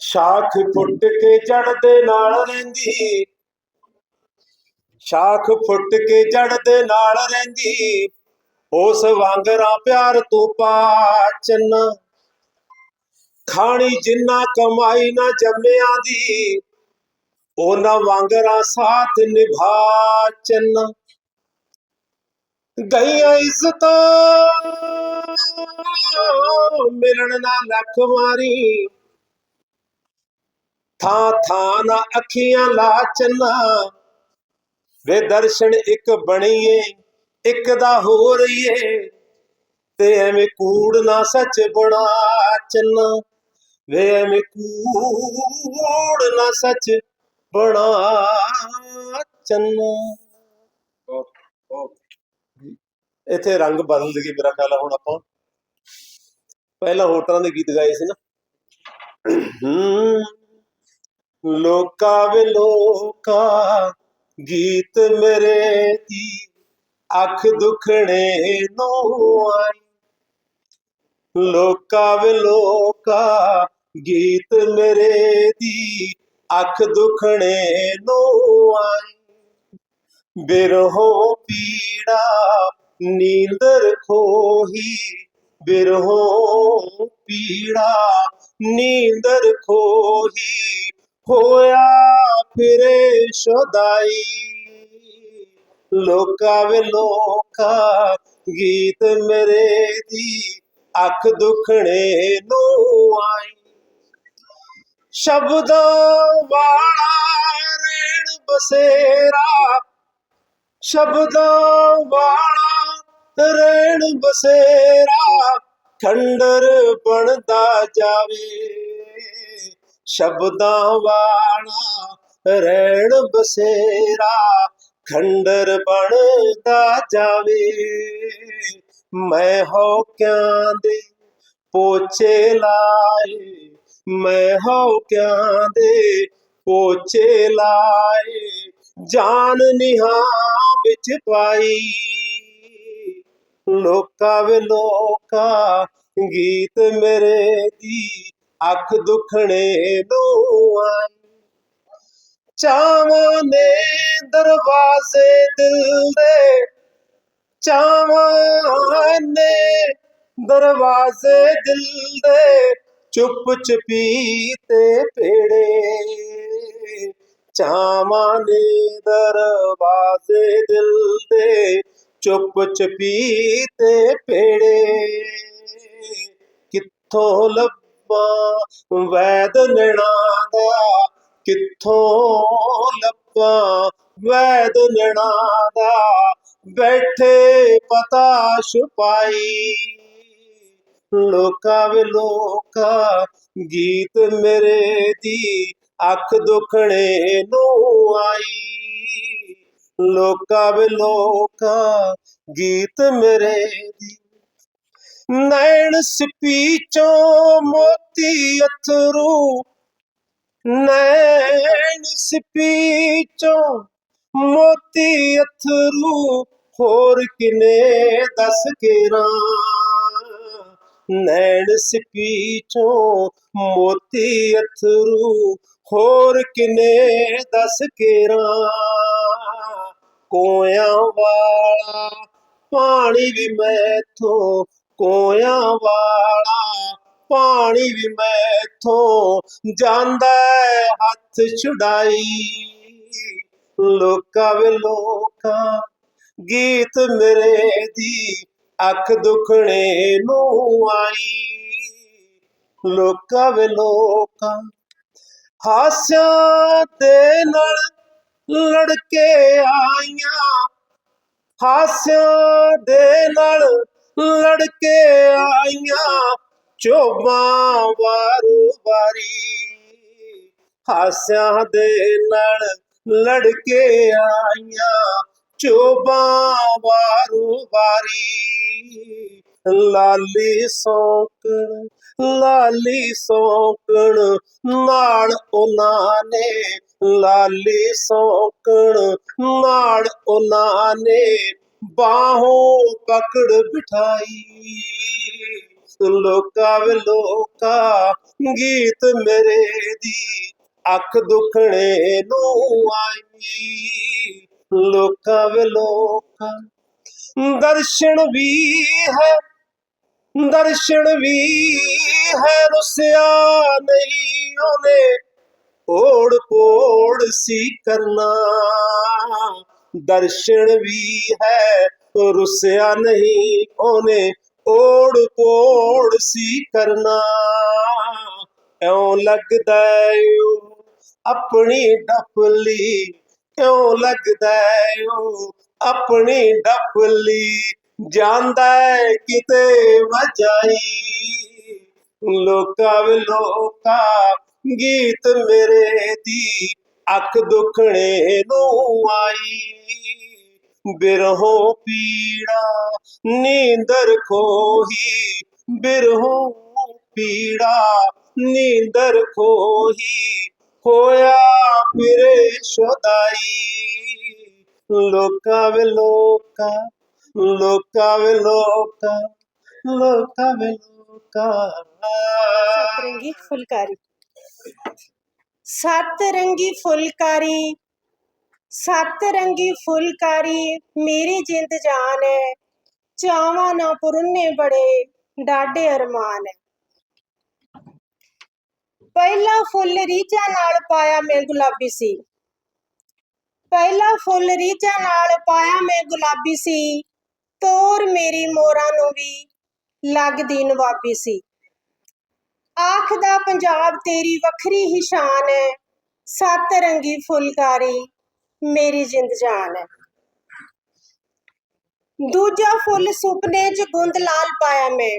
ਸ਼ਾਖ ਫੁੱਟ ਕੇ ਜੜ ਦੇ ਨਾਲ ਰਹਿੰਦੀ। ਸ਼ਾਖ ਫੁੱਟ ਕੇ ਜੜ ਦੇ ਨਾਲ ਰਹਿੰਦੀ। ਉਸ ਵਾਂਗਰਾ ਪਿਆਰ ਤੂੰ ਪਾਚਨ। ਖਾਣੀ ਜਿੰਨਾ ਕਮਾਈ ਨਾ ਜੰਮਿਆਂ ਦੀ, ਉਹਨਾਂ ਵਾਂਗਰਾ ਸਾਥ ਨਿਭਾਚਨ। ਗਈਆਂ ਇੱਜ਼ਤਾਂ ਮਿਲਣ ਨਾ ਲੱਖ ਮਾਰੀ ਥਾਂ ਥਾਂ ਨਾ ਅੱਖੀਆਂ ਲਾਚਨਾ ਵੇ ਦਰਸ਼ਨ ਇੱਕ ਬਣੀਏ ਇੱਕ ਦਾ ਹੋ ਰਹੀਏ ਤੇ ਐਵੇਂ ਕੂੜ ਨਾ ਸੱਚ ਬਣਾ ਚੰਨਾ ਵੇ ਐਵੇਂ ਕੂੜ ਨਾ ਸੱਚ ਬਣਾ ਚੰਨਾ ਇੱਥੇ ਰੰਗ ਬਦਲ ਗਏ ਮੇਰਾ ਖਿਆਲ ਹੁਣ ਆਪਾਂ। ਪਹਿਲਾਂ ਹੋਰ ਤਰ੍ਹਾਂ ਦੇ ਗੀਤ ਗਾਏ ਸੀ ਨਾ। ਹਮ, ਲੋਕਾ ਵੇ ਲੋਕਾ, ਗੀਤ ਮੇਰੇ ਦੀ ਅੱਖ ਦੁਖਣੇ ਨੂੰ ਆਈ। ਲੋਕਾ ਵੇ ਲੋਕਾ, ਗੀਤ ਮੇਰੇ ਦੀ ਅੱਖ ਦੁਖਣੇ ਨੂੰ ਆਈ। ਬਿਰਹੋ ਪੀੜਾ, ਨੀਂਦਰ ਖੋਹੀ, ਬਿਰਹੋ ਪੀੜਾ, ਨੀਂਦਰ ਖੋਹੀ ਹੋਇਆ ਫਿਰੇ ਸ਼ਦਾਈ। ਲੋਕਾ ਵੇ ਲੋਕਾ, ਗੀਤ ਮੇਰੇ ਦੀ ਅੱਖ ਦੁਖਣੇ ਨੂੰ ਆਈ। ਸ਼ਬਦਾਂ ਵਾਲਾ ਰੇਣ ਬਸੇਰਾ। ਸ਼ਬਦਾਂ ਵਾਲਾ ਰੇਣ ਬਸੇਰਾ। ਖੰਡਰ ਬਣਦਾ ਜਾਵੇ। ਸ਼ਬਦਾਂ ਵਾਲਾ ਰਹਿਣ ਬਸੇਰਾ, ਖੰਡਰ ਬਣਦਾ ਜਾਵੇ। ਮੈਂ ਹੋ ਕਿਆਂ ਦੇ ਪੋਚੇ ਲਾਏ, ਮੈਂ ਹੋ ਕਿਆਂ ਦੇ ਪੋਚੇ ਲਾਏ, ਜਾਨ ਨਿਹਾਂ ਵਿੱਚ ਪਾਈ। ਲੋਕਾ ਵੇ ਲੋਕਾ, ਗੀਤ ਮੇਰੇ ਦੀ ਅੱਖ ਦੁਖਣੇ ਨੂੰ। ਆਈ ਚਾਵਾਂ ਨੇ ਦਰਵਾਜ਼ੇ ਦਿਲ ਦੇ। ਚਾਵਾਂ ਨੇ ਦਰਵਾਜ਼ੇ ਦਿਲ ਦੇ। ਚੁੱਪ ਚਪੀਤੇ ਪੇੜੇ ਚਾਵਾਂ ਨੇ ਦਰਵਾਜ਼ੇ ਦਿਲ ਦੇ। ਚੁੱਪ ਚਪੀਤੇ ਪੇੜੇ ਕਿੱਥੋਂ ਲੱਭ ਵੈਦ ਨਣਾ ਦਾ ਕਿੱਥੋਂ ਲੱਭਾਂ? ਵੈਦ ਨਣਾ ਦਾ ਬੈਠੇ ਪਤਾ ਛੁਪਾਈ। ਲੋਕਾਂ ਵੇ ਲੋਕਾਂ, ਗੀਤ ਮੇਰੇ ਦੀ ਅੱਖ ਦੁਖਣੇ ਨੂੰ ਆਈ। ਲੋਕਾਂ ਵੇ ਲੋਕਾਂ, ਗੀਤ ਮੇਰੇ ਦੀ ਨੈਣ ਸਿਪੀ ਚੋਂ ਮੋਤੀ ਅਥਰੂ। ਨੈਣ ਸਿਪੀ ਚੋਂ ਮੋਤੀ ਅਥਰੂ, ਹੋਰ ਕਿਨੇ ਦੱਸ ਕੇਰਾਂ ਨੈਣ ਸਿਪੀ ਚੋਂ ਮੋਤੀ ਅਥਰੂ, ਹੋਰ ਕਿਨੇ ਦੱਸ ਕੇਰਾਂ ਕੋਇਆਂ ਵਾਲਾ ਪਾਣੀ ਵੀ ਮੈਥੋਂ ਕੋਇਆਂ ਵਾਲਾ ਪਾਣੀ ਵੀ ਮੈਥੋਂ ਜਾਂਦਾ ਹੱਥ ਛੁਡਾਈ। ਲੋਕਾਂ ਵੇ ਲੋਕਾ, ਗੀਤ ਮੇਰੇ ਦੀ ਅੱਖ ਦੁਖਣੇ ਨੂੰ ਆਈ। ਲੋਕਾਂ ਵੇ ਲੋਕਾਂ, ਹਾਸਿਆਂ ਦੇ ਨਾਲ ਲੜਕੇ ਆਈਆਂ। ਹਾਸਿਆਂ ਦੇ ਨਾਲ ਲੜਕੇ ਆਈਆਂ ਚੋਬਾਂ ਵਾਰੂ ਵਾਰੀ। ਹਾਸਿਆਂ ਦੇ ਨਾਲ ਲੜਕੇ ਆਈਆਂ ਚੋਬਾਂ ਵਾਰੂ ਵਾਰੀ। ਲਾਲੀ ਸੌਂਕਣ ਲਾਲੀ ਸੌਂਕਣ ਨਾਲ ਉਹਨਾਂ ਨੇ, ਲਾਲੀ ਸੌਂਕਣ ਨਾਲ ਉਹਨਾਂ ਨੇ ਬਾਹੋਂ ਪਕੜ ਬਿਠਾਈ। ਲੋਕਾ ਵੇ ਲੋਕਾ, ਗੀਤ ਮੇਰੇ ਦੀ ਅੱਖ ਦੁਖਣੇ ਨੂੰ ਆਈ। ਲੋਕਾ ਵੇ ਲੋਕਾ, ਦਰਸ਼ਨ ਵੀ ਹੈ, ਦਰਸ਼ਨ ਵੀ ਹੈ, ਰੁਸਿਆ ਨਹੀਂ ਉਹਨੇ। ਓੜ ਪੋੜ ਸੀ ਕਰਨਾ। ਦਰਸ਼ਨ ਵੀ ਹੈ, ਰੁਸਿਆ ਨਹੀਂ ਉਹਨੇ ਓੜ ਪੋੜ ਸੀ ਕਰਨਾ। ਇਉਂ ਲੱਗਦਾ ਓ ਆਪਣੀ ਡਫਲੀ, ਇਉਂ ਲੱਗਦਾ ਓ ਆਪਣੀ ਡਫਲੀ। ਜਾਂਦਾ ਏ ਕਿਤੇ ਵਜਾਈ, ਲੋਕਾਂ ਵੇ ਗੀਤ ਮੇਰੇ ਦੀ ਅੱਖ ਦੁਖਣੇ ਨੂੰ ਆਈ। ਬਿਰਹੋਂ ਪੀੜਾ, ਨੀਂਦਰ ਖੋਹੀ। ਬਿਰਹੋਂ ਪੀੜਾ, ਨੀਂਦਰ ਖੋਹੀ। ਹੋਇਆ ਫਿਰੇ ਸ਼ੁਦਾਈ। ਲੋਕਾਂ ਵੇ ਲੋਕਾਂ ਲੋਕਾਂ ਵੇ ਲੋਕਾਂ ਲੋਕਾਂ ਵੇ ਲੋਕਾਂ। ਸਤਰੰਗੀ ਫੁਲਕਾਰੀ। ਸੱਤ ਰੰਗੀ ਫੁਲਕਾਰੀ, ਸੱਤ ਰੰਗੀ ਫੁਲਕਾਰੀ, ਮੇਰੀ ਜਿੰਦ ਜਾਨ ਹੈ ਚਾਵਾਂ ਨਾ ਪੁਰਨੇ ਬੜੇ ਡਾਢੇ ਅਰਮਾਨ ਹੈ ਪਹਿਲਾ ਫੁੱਲ ਰੀਝਾ ਨਾਲ ਪਾਇਆ ਮੈਂ ਗੁਲਾਬੀ ਸੀ। ਪਹਿਲਾ ਫੁੱਲ ਰੀਝਾ ਨਾਲ ਪਾਇਆ ਮੈਂ ਗੁਲਾਬੀ ਸੀ, ਤੋਰ ਮੇਰੀ ਮੋਰਾਂ ਨੂੰ ਵੀ, ਲੱਗਦੀ ਨਵਾਬੀ ਸੀ। ਆਖਦਾ ਪੰਜਾਬ ਤੇਰੀ ਵੱਖਰੀ ਹੀ ਸ਼ਾਨ ਹੈ ਸੱਤ ਰੰਗੀ ਫੁਲਕਾਰੀ ਮੇਰੀ ਜਿੰਦ ਜਾਨ ਹੈ ਦੂਜਾ ਫੁੱਲ ਸੁਪਨੇ 'ਚ ਗੁੰਦ ਲਾਲ ਪਾਇਆ ਮੈਂ।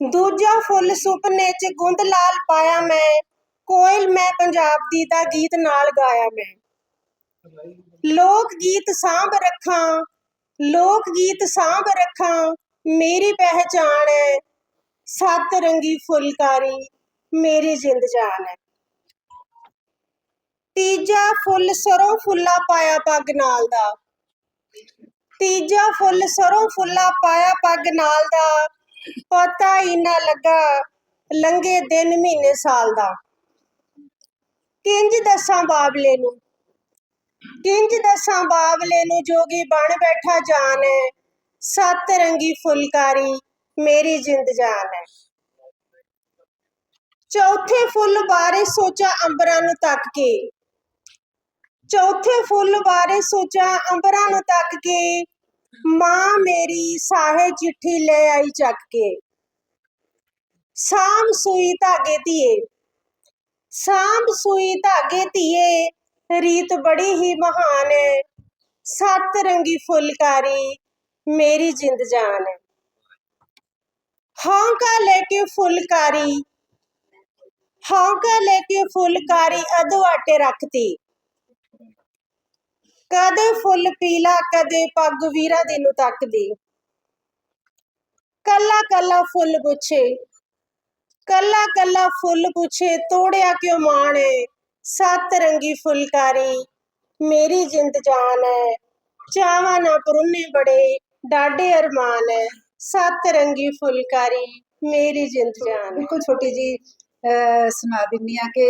ਦੂਜਾ ਫੁੱਲ ਸੁਪਨੇ 'ਚ ਗੁੰਦ ਲਾਲ ਪਾਇਆ ਮੈਂ। ਕੋਇਲ ਮੈਂ ਪੰਜਾਬ ਦੀ ਦਾ ਗੀਤ ਨਾਲ ਗਾਇਆ ਮੈਂ। ਲੋਕ ਗੀਤ ਸਾਂਭ ਰੱਖਾਂ ਲੋਕ ਗੀਤ ਸਾਂਭ ਰੱਖਾਂ, ਮੇਰੀ ਪਹਿਚਾਣ ਹੈ ਸੱਤ ਰੰਗੀ ਫੁਲਕਾਰੀ ਮੇਰੀ ਜਿੰਦ ਜਾਨ ਹੈ। ਤੀਜਾ ਫੁੱਲ ਸਰੋਂ ਫੁੱਲਾ ਪਾਇਆ ਪੱਗ ਨਾਲ ਦਾ। ਤੀਜਾ ਫੁੱਲ ਸਰੋਂ ਫੁੱਲਾ ਪਾਇਆ ਪੱਗ ਨਾਲ ਦਾ। ਪਤਾ ਹੀ ਨਾ ਲੱਗਾ ਲੰਗੇ ਦਿਨ ਮਹੀਨੇ ਸਾਲ ਦਾ। ਕਿੰਜ ਦਸਾਂ ਬਾਬਲੇ ਨੂੰ? ਕਿੰਜ ਦਸਾਂ ਬਾਬਲੇ ਨੂੰ ਜੋਗੀ ਬਣ ਬੈਠਾ ਜਾਨ ਹੈ। ਸੱਤ ਰੰਗੀ ਫੁਲਕਾਰੀ ਮੇਰੀ ਜਿੰਦ ਜਾਨ ਹੈ। ਚੌਥੇ ਫੁੱਲ ਬਾਰੇ ਸੋਚਾ ਅੰਬਰਾਂ ਨੂੰ ਤੱਕ ਕੇ। ਚੌਥੇ ਫੁੱਲ ਬਾਰੇ ਸੋਚਾ ਅੰਬਰਾਂ ਨੂੰ ਤੱਕ ਕੇ, ਮਾਂ ਮੇਰੀ ਸਾਹੇ ਚਿੱਠੀ ਲੈ ਆਈ ਚੱਕ ਕੇ। ਸਾਮ ਸੂਈ ਧਾਗੇ ਧੀਏ, ਸਾਂਭ ਸੂਈ ਧਾਗੇ ਧੀਏ, ਰੀਤ ਬੜੀ ਹੀ ਮਹਾਨ ਹੈ। ਸੱਤ ਰੰਗੀ ਫੁਲਕਾਰੀ ਮੇਰੀ ਜਿੰਦ ਜਾਨ ਹੈ। ਹੌਂਕਾ ਲੈ ਕੇ ਫੁਲਕਾਰੀ ਹੌਂਕਾ ਲੈ ਕੇ ਫੁਲਕਾਰੀ ਅਧੋ ਆਟੇ ਰੱਖਤੀ। ਕਦੇ ਫੁੱਲ ਪੀਲਾ, ਕਦੇ ਪੱਗ ਵੀਰਾ ਦੇ ਨੂੰ ਤੱਕਦੀ ਕੱਲਾ ਕੱਲਾ ਫੁੱਲ ਪੁੱਛੇ, ਕੱਲਾ ਕੱਲਾ ਫੁੱਲ ਪੁੱਛੇ, ਤੋੜਿਆ ਕਿਉਂ ਮਾਣੇ ਸੱਤ ਰੰਗੀ ਫੁਲਕਾਰੀ, ਮੇਰੀ ਜਿੰਦ ਜਾਨ ਹੈ ਚਾਵਾਂ ਨਾ ਪਰੁੰਨੇ ਬੜੇ ਡਾਡੇ ਅਰਮਾਨ ਹੈ ਸੱਤ ਰੰਗੀ ਫੁਲਕਾਰੀ, ਮੇਰੀ ਜਿੰਦ ਜਾਨ। ਬਿਲਕੁਲ ਛੋਟੀ ਜੀ ਸੁਣਾ ਦਿੰਨੀ ਆ ਕਿ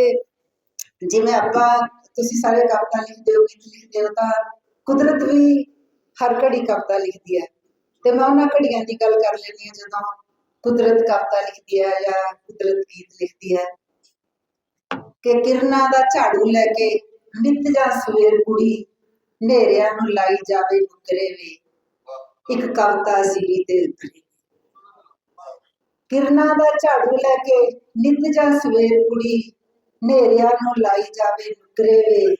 ਜਿਵੇਂ ਆਪਾਂ ਤੁਸੀਂ ਸਾਰੇ ਕਵਿਤਾ ਲਿਖਦੇ ਹੋ, ਗੀਤ ਲਿਖਦੇ ਹੋ, ਤਾਂ ਕੁਦਰਤ ਵੀ ਹਰ ਘੜੀ ਕਵਿਤਾ ਲਿਖਦੀ ਹੈ। ਤੇ ਮੈਂ ਉਹਨਾਂ ਘੜੀਆਂ ਦੀ ਗੱਲ ਕਰ ਲੈਂਦੀ ਹਾਂ, ਜਦੋਂ ਕੁਦਰਤ ਕਵਿਤਾ ਲਿਖਦੀ ਹੈ ਜਾਂ ਕੁਦਰਤ ਗੀਤ ਲਿਖਦੀ ਹੈ। ਕਿ ਕਿਰਨਾਂ ਦਾ ਝਾੜੂ ਲੈ ਕੇ ਨਿੱਤ ਜਾਂ ਸਵੇਰ ਕੁੜੀ ਹਨੇਰਿਆਂ ਨੂੰ ਲਾਈ ਜਾਵੇ ਮੁਕਰੇ ਵੇ। ਇੱਕ ਕਵਿਤਾ ਸੀ ਤੇ। ਉਤਰੀ ਕਿਰਨਾਂ ਦਾ ਝਾੜੂ ਲੈ ਕੇ ਨਿੱਤ ਜਾਂ ਸਵੇਰ ਕੁੜੀ ਹਨੇਰਿਆਂ ਨੂੰ ਲਾਈ ਜਾਵੇ ਨੁਕਰੇ ਵੇ।